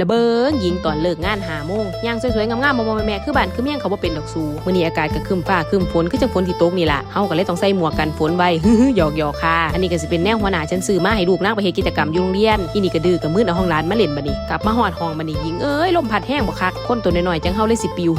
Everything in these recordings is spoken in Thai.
ระเบิงยิงตอนเลิกงานหาโมงย่างสวยๆงามๆมอมๆแม่ๆคือบ้านคือเมี่ยงเขาบ่เป็นดอกสูมื้อนี้อากาศก็ครึ้มฟ้าครึ้มฝนคือจังฝนที่ตกนี่ล่ะเฮาก็เลยต้องใส่หมวกกันฝนไว้หยอกๆค่ะ อันนี้ก็สิเป็นแนวหัวหน้าฉันซื้อมาให้ลูกนางไปเฮ็ดกิจกรรมอยู่โรงเรียนอีนี่ก็ดื้อกับมืดเอาห้องร้านมาเล่นบัดนี้กลับมาฮอดห้องบัดนี้ยิงเอ้ยลมพัดแห้งบ่คักคนตัวน้อยๆจังเฮาเลยสิปิว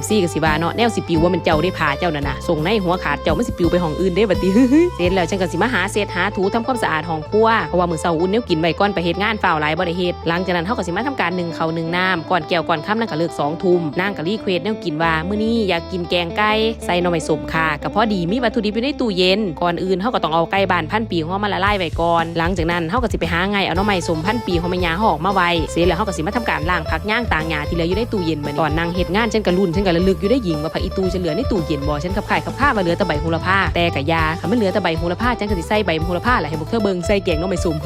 FC ก็สิว่าเนาะแนวสิปิวว่ามันเจ้าได้พาเจ้านั่นน่ะส่งในหัวขาดเจ้ามันสิปิวไปห้องอื่นเด้บัดนี้เสร็จแล้วฉันก็สิมาหาเศษหาถูทำความสะอาดห้องครัวเพราะว่ามื้อเช้าอุ่นแนวกินไว้ก่อนไปเฮ็ดงานฝ้าวหลายบ่ได้เฮ็ดหลังจากนั้นเฮาก็สิมาทำการหนึ่งเขาหนึ่งน้ำก่อนแก้วก่อนค่ำนั่นก็เลิก2ทุ่มนางก็รีเควสแนวกินว่ามื้อนี้อยากกินแกงไก่ใส่หน่อไม้สมค่ะก็พอดีมีวัตถุดิบอยู่ในตู้เย็นก่อนอื่นเฮาก็ต้องเอาไก่บานพันปีของเฮามาละลายไว้ก่อน หลังจากนั้นเฮาก็สิไปหาไงเอาหน่อไม้สมพันปีของแม่ยาเฮาออกมาไว้เสร็จแล้วเฮาก็สิมาทำการล้างผักย่างต่างหญ้าที่เหลืออยู่ในตู้เย็นบัดนี้ตอนนางเฮ็ดงานฉันก็ลุ้นฉันก็ระลึกอยู่ได้หญิงว่าผักอีตูจะเหลือในตู้เย็นบ่ฉันขับไข่ายขับข้าว่าเหลือแต่ใบโหระพาแต่กะยาคันมันเหลือแต่ใบโหระพาฉันก็สิใส่ใบโหระพาแหละให้พวกเธอเบิ่งใส่แกงหน่อไม้สม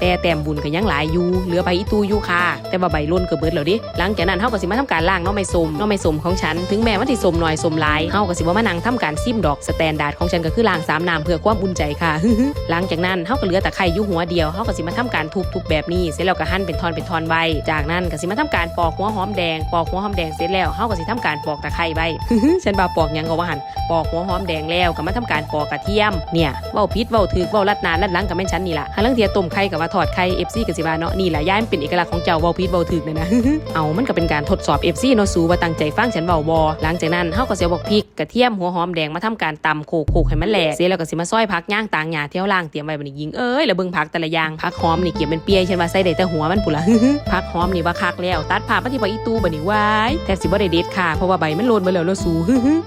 แต่แต้มบุญก็ยังหลายอยู่เหลือใบอีตูอยู่ค่ะ แต่ว่าใบล้นก็เบิดแล้วดิหลังจากนั้นเฮาก็สิมาทำการล้างน่องไม้สมน่องไม้สมของฉันถึงแม้ว่าสิส้มน้อยสมหลายเฮาก็สิบ่มานั่งทำการซิมดอกสแตนดาร์ดของฉันก็คือล้างสามน้ำเพื่อความอุ่นใจค่ะหลังจากนั้นเฮาก็เหลือแต่ไข่อยู่หัวเดียวเฮาก็สิมาทำการทุบๆแบบนี้เสร็จแล้วก็หั่นเป็นทอนเป็นทอนไว้จากนั้นก็สิมาทำการปอกหัวหอมแดงปอกหัวหอมแดงเสร็จแล้วเฮาก็สิทำการปอกตะไคร้ไว้ฉันบ่าปอกหยังก็ว่าหั่นปอกหัวหอมแดงแล้วก็มาทำการปอกกระเทียมเนี่ยเว้าพิษเว้าถือเว้าลัดนานลัดหลังกับแม่นฉันนี่ล่ะหาเรื่องเทียต้มไข่กับว่าทอดไข่ FC ก็สิว่าเนาะนี่แหละย่ายมันเป็นเอกลักษณ์ของเจ้าเว้าพิษเว้าถือนั่นนะ เอามันก็เป็นการทดสอบ FC เนาะสูว่าตั้งใจฟังฉันเว้าบ่หลังจากนั้นเฮาก็เสิเอาบอกพริกกระเทียมหัวหอมแดงมาทำการตำโขกๆให้มันแหลกเสร็จแล้วก็สิมาซอยผักย่างต่างหญ้าที่เฮาล้างเตรียมไว้บัดนี้ยิงเอ้ยแล้วเบิ่งผักแต่ละอย่างผักหอมนี่เก็บเป็นเปียฉันว่าใส่ได้แต่หัวมันพุ่นล่ะผักหอมนี่ว่าคักแล้ว ตัดผ่ามาที่ผักอีตูบัดนี้ว้ายแทบสิบ่ได้เด็ดค่ะเพราะว่าใบมันโลนไปแล้วเนาะสู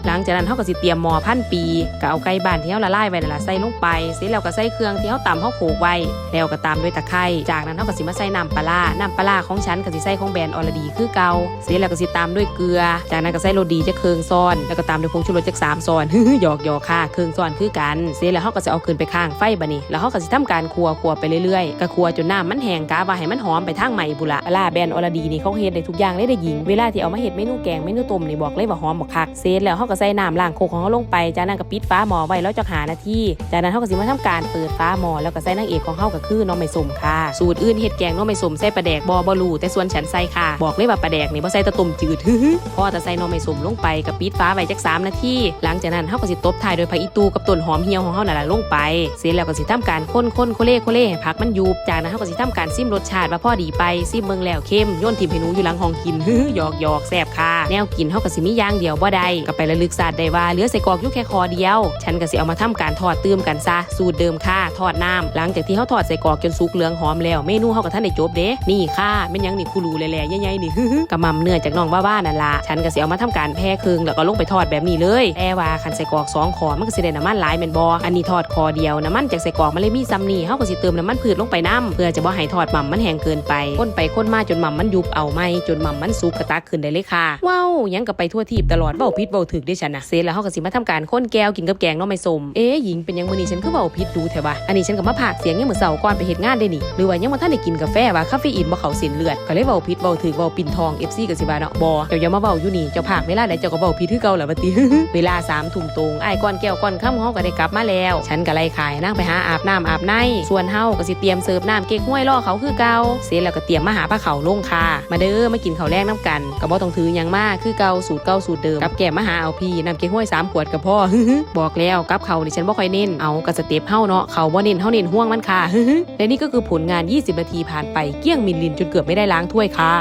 หลังจากนั้นเฮาก็สิเตรียมหม้อพันปีก็เอาไก่บ้านที่เฮาละลายไว้นั่นล่ะใส่ลงไปเสร็จแล้วก็ใส่เครื่องที่เฮาตำเฮาโขกไว้แล้วก็ตามด้วยตะไคร้จากนั้นเฮาก็สิมาใส่น้ำปลาร้าน้ำปลาของฉันก็สิใส่ของแบรนด์ออลดีคือเกาเสร็จแล้วก็สิตามด้วยเกลือ จากนั้นก็ใส่โรดีจะเครื่องซ้อน แล้วก็ตามด้วยผงชูรสจักสามซ้อนหยอกหยอกค่ะเครื่องซ้อนคือกัน เสร็จแล้วเฮาก็สิเอาขึ้นไปข้างไฟบัดนี้แล้วเฮาก็สิทำการคั่วคั่วไปเรื่อยๆก็คั่วจนน้ำมันแห้งกะว่าให้มันหอมไปทางใหม่บุละปลาแบรนด์ออลดีนี่เขาเฮ็ดได้ทุกอย่างเลยได้หญิง เวลาที่เอามาเฮ็ดเมนูแกงเมนูต้มนี่บอกเลยว่าหอมบักคักเสร็จแล้วเฮาก็ใส่น้ำล้างโคกของเฮาลงไปจากนั้นก็ปิดฝาหม้อไว้แล้วจักหานาทีจากนั้นเฮาก็สิมาทำการเปิดฝาหม้อแล้วก็ใส่นางเอกของเฮาก็คือน้องไม่สมค่ะ สูตรอื่นเฮ็ดแกงน้องไม่สมใส่ปลาแดกบ่บ่รู้แต่ส่วนฉันใส่ค่ะ บอกเลยว่าปลาแดกนี่บ่ใส่ตะต้มจืดฮึพอแต่ใส่น้องไม่สมลงไปก็ปิดฝาไว้จัก3นาทีหลังจากนั้นเฮาก็สิตบท้ายโดยผักอีตูกับต้นหอมเหี่ยวของเฮานั่นล่ะลงไป เสร็จแล้วก็สิทำการคนๆโคเล่โคเล่ให้ผักมันยุบจากนั้นเฮาก็สิทำการซิมรสชาติว่าพอดีไปซิมเบิ่งแล้วเข้มโยนทิมให้หนูอยู่หลังห้องกินหยอกหยอกแซ่บค่ะ แนวกินเฮาก็สิมีอย่างเดียวบ่ได้ก็ไประลึกศาสตร์ได้ว่าเหลือใส่กอกอยู่แค่คอเดียว ฉันก็สิเอามาทำการทอดเติมกันซะสูตรเดิมค่ะทอดน้ำหลังจากที่เฮาทอดใส่กอกจนสุกเหลืองหอมแล้วเมนูเฮาก็ทันได้จบเด้นี่ค่ะแม่นยังนี่คูรูแหล่ๆใหญ่ๆนี่กระม่ำเนื้อจากน้องว่าว่านั่นละฉันก็สิเอามาทำการแพ่ครึ่งแล้วก็ลงไปทอดแบบนี้เลยแต่ว่าคันใส่กรอกสองขอมันก็สิได้น้ำมันหลายแม่นบ่อันนี้ทอดคอเดียวน้ำมันจากใส่กรอกมันเลยมีซ้ำนี่เฮาก็สิเติมน้ำมันพืชลงไปน้ำเพื่อจะบ่ให้ทอดม่ำมันแห้งเกินไปคนไปคนมาจนม่ำมันยุบเอาไหมจนม่ำมันสุกกระตักขึ้นได้เลยค่ะว้าวยังก็ไปทั่วทีบตลอดเว้าผิดเว้าถึกได้ฉันนะเสร็จแล้วเฮาก็สิมาทำการค้นแก้วกินกับแกงน้องไม่สมเอ๊ะหญิงเป็นยังมื้อนี้ฉันคือเว้าผิดดูแท้วะอันนี้ฉันก็มาพากเสียงยังมื้อเช้าก่อนไปเฮ็ดงานได้นี่หรือว่ายังบ่ทันได้กินกาแฟว่าคาเฟอีนบ่เข้าเส้นเลือดก็เลยเว้าผิดเว้าถึกเว้าปิ่นทอง FC ก็สิว่าเนาะบ่เจ้าอย่ามาเว้าอยู่นี่เจ้าพากเวลาใดเจ้าก็เว้าผิดคือเก่าแหละบัดนี้เวลา3ทุ่มตรงไอ้ก้อนแก้วก้อนค่ำเฮาก็ได้กลับมาแล้ว ฉันก็ไล่ขายนางไปหาอาบน้ำอาบในส่วนเฮาก็สิเตรียมเสิร์ฟน้ำเก๊กฮวยรอเขาคือเก่าเสร็จแล้วก็เตรียมมาหาผ้าเขาลงค่ะ มาเด้อมากินข้าวแรกน้ำกันก็บ่ต้องถือยังมากคือเก่าสูตรเก่าสูตรเดิมกับแก้มาหาเอาพี่น้ำเก๊กฮวยสามขวดกับพ่อบอกแล้วกับเขาวนี่ฉันบ่ค่อยเน้นเอากระสเต็ปเฮาเนาะเขาบ่เน้นเฮาเน้นห่วงมันค่ะและนี่ก็คือผลงาน 20 นาทีผ่านไปเกี้ยงมิลลินจนเกือบไม่ได้ล้างถ้วยค่ะ